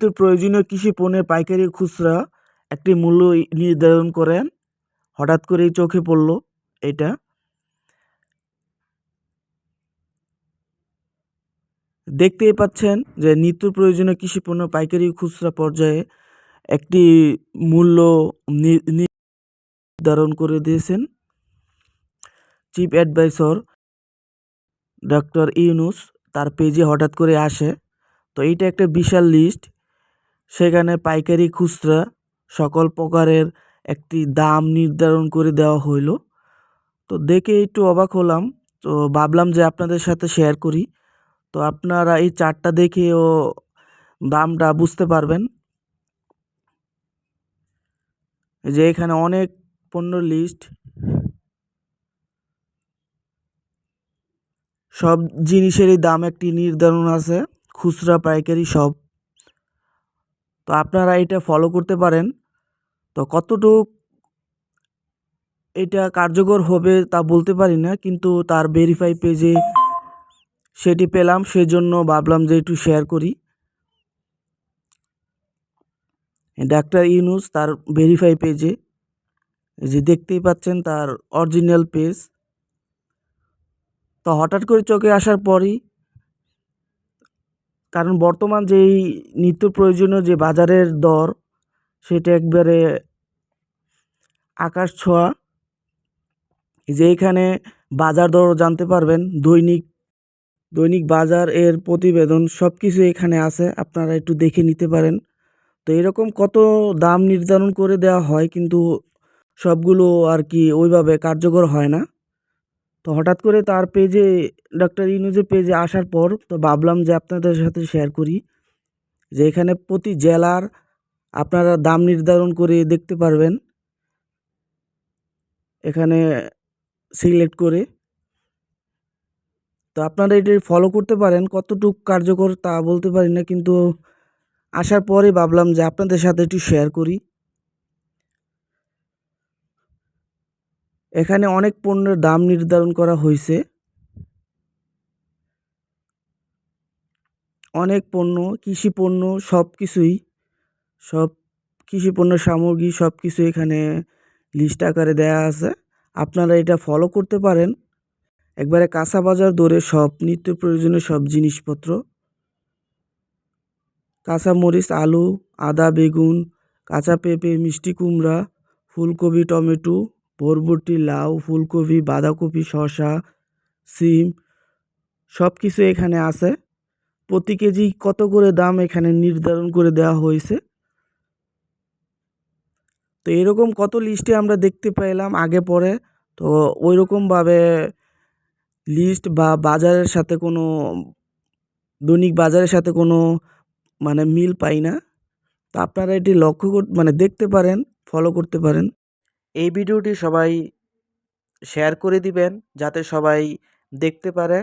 নিত্য প্রয়োজনীয় কৃষি পণ্যের পাইকারি খুচরা একটি মূল্য নির্ধারণ করেন। হঠাৎ করেই চোখে পড়ল এটা। দেখতেই পাচ্ছেন যে নিত্য প্রয়োজনীয় কৃষি পণ্য পাইকারি খুচরা পর্যায়ে একটি মূল্য নির্ধারণ করে দিয়েছেন চিফ অ্যাডভাইসর ডক্টর ইউনুস। তার পেজে হঠাৎ করে আসে। তো এইটা একটা বিশাল লিস্ট। সেখানে পাইকারি খুচরা সকল প্রকারের একটি দাম নির্ধারণ করে দেওয়া হইল। তো দেখে একটু অবাক হলাম। তো ভাবলাম যে আপনাদের সাথে শেয়ার করি। তো আপনারা এই চার্টটা দেখেও দামটা বুঝতে পারবেন। যে এখানে অনেক পণ্য লিস্ট সব জিনিসেরই দাম একটি নির্ধারণ আছে। খুচরা, পাইকারি সব। তো আপনারা এটা ফলো করতে পারেন। তো কতটুক এটা কার্যকর হবে তা বলতে পারি না, কিন্তু তার ভেরিফাই পেজে সেটি পেলাম, সেজন্য ভাবলাম যে একটু শেয়ার করি। ডাক্তার ইউনুস তার ভেরিফাই পেজে যে দেখতেই পাচ্ছেন তার অরিজিনাল পেজ তো হঠাৎ করে চোখে আসার পরই কারণ বর্তমান যেই নিত্য প্রয়োজনীয় যে বাজারের দর, সেটা একবারে আকাশ ছোঁয়া। যে এখানে বাজার দর জানতে পারবেন, দৈনিক দৈনিক বাজার এর প্রতিবেদন সব কিছু এখানে আছে, আপনারা একটু দেখে নিতে পারেন। তো এরকম কত দাম নির্ধারণ করে দেওয়া হয়, কিন্তু সবগুলো আর কি ওইভাবে কার্যকর হয় না। তো হঠাৎ করে তার পেজে ডক্টর ইউনুসের পেজে আসার পর তো ভাবলাম যে আপনাদের সাথে শেয়ার করি যে এখানে প্রতি জেলার আপনারা দাম নির্ধারণ করে দেখতে পারবেন। এখানে সিলেক্ট করে। তো আপনারা এটি ফলো করতে পারেন, কতটুক কার্যকর তা বলতে পারি না, কিন্তু আসার পরে ভাবলাম যে আপনাদের সাথে একটু শেয়ার করি। এখানে অনেক পণ্যের দাম নির্ধারণ করা হয়েছে অনেক পণ্য, কৃষি পণ্য সব কিছুই সব কৃষি পণ্য সামগ্রী সব কিছু এখানে লিস্ট আকারে দেয়া আছে। আপনারা এটা ফলো করতে পারেন। একবারে কাঁচা বাজার দরে সব, নিত্য প্রয়োজনীয় সব জিনিসপত্র। কাঁচা মরিচ, আলু, আদা, বেগুন, কাঁচা পেঁপে, মিষ্টি কুমড়া, ফুলকপি, টমেটো বরবটি লাউ, ফুলকপি, বাঁধাকপি, শসা, সিম সব কিছু এখানে আছে। প্রতি কেজি কত করে দাম এখানে নির্ধারণ করে দেওয়া হয়েছে? তো এরকম কত লিস্টে আমরা দেখতে পেলাম আগে পরে। তো ওই রকমভাবে লিস্ট বা বাজারের সাথে কোনো, দৈনিক বাজারের সাথে কোনো মানে মিল পাই না। তো আপনারা এটি লক্ষ্য মানে দেখতে পারেন ফলো করতে পারেন। এই ভিডিওটি সবাই শেয়ার করে দিবেন যাতে সবাই দেখতে পারে।